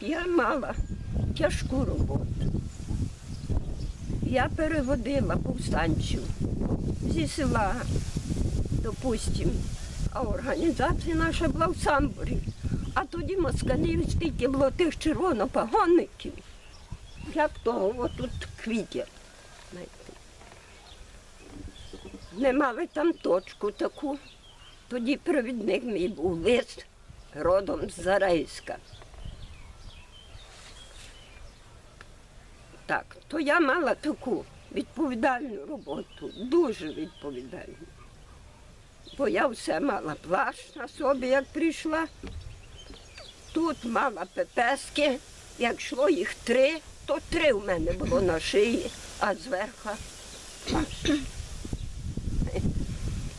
я мала тяжку роботу. Я переводила повстанців зі села, допустим, а організація наша була в Самборі. А тоді москалів стільки було тих червонопогонників, як того отут квітя. Не мали там точку таку. Тоді провідник мій був лист родом з Зарейська. Так, то я мала таку відповідальну роботу, дуже відповідальну. Бо я все мала плащ на собі, як прийшла. Тут мала пепески, як йшло їх три, то три в мене було на шиї, а зверху.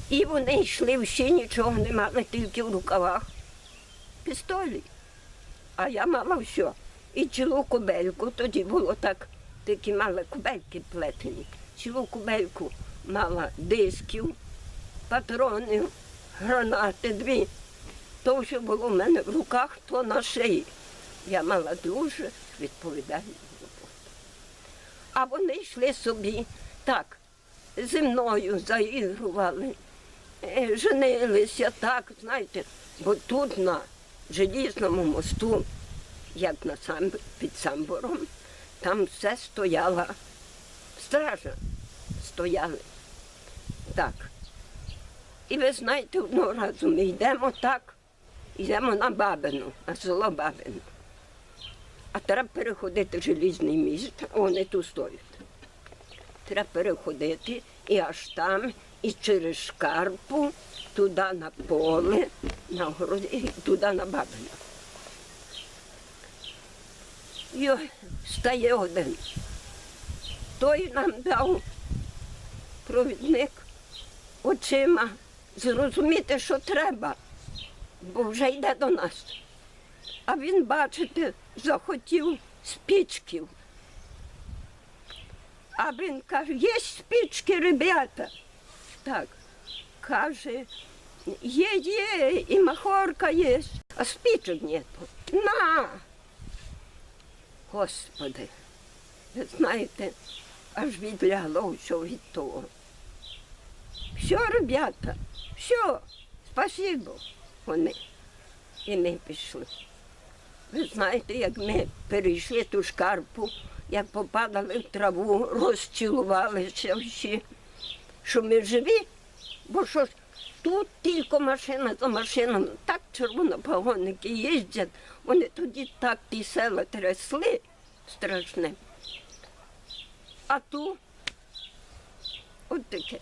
І вони йшли всі, нічого не мали, тільки в рукавах. Пістолі. А я мала все. І цілу кубельку, тоді було так, такі мали кубельки плетені. Цілу кубельку мала дисків, патронів, гранати дві. То, що було в мене в руках, то на шиї. Я мала дуже відповідальну роботу. А вони йшли собі так, зі мною заігрували, е, женилися так, знаєте, бо тут на желізному мосту, як на сам, під самбором, там все стояла стража, стояли. Так. І ви знаєте, одного разу ми йдемо так, йдемо на Бабину, на село Бабино. А треба переходити желізний міст, вони тут стоять. Треба переходити і аж там, і через шкарпу, туди на поле, на городі, туди на Бабино. І стає один. Той нам дав провідник очима зрозуміти, що треба, бо вже йде до нас. А він, бачите, захотів спічків. А він каже, є спічки, ребята. Так, каже, є, є, і махорка є, а спічок нету. На! Господи, ви знаєте, аж відлягло все від того. Все, ребята, все, спасибо. Вони. І ми пішли. Ви знаєте, як ми перейшли ту шкарпу, як попадали в траву, розцілувалися всі, що ми живі, бо що ж, тут тільки машина за машинами, так червонопогонники їздять, вони тоді так ті села трясли страшне. А тут от таке.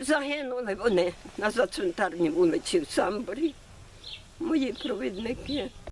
Загинули вони на зацвинтарній вулиці в Самборі, мої провідники.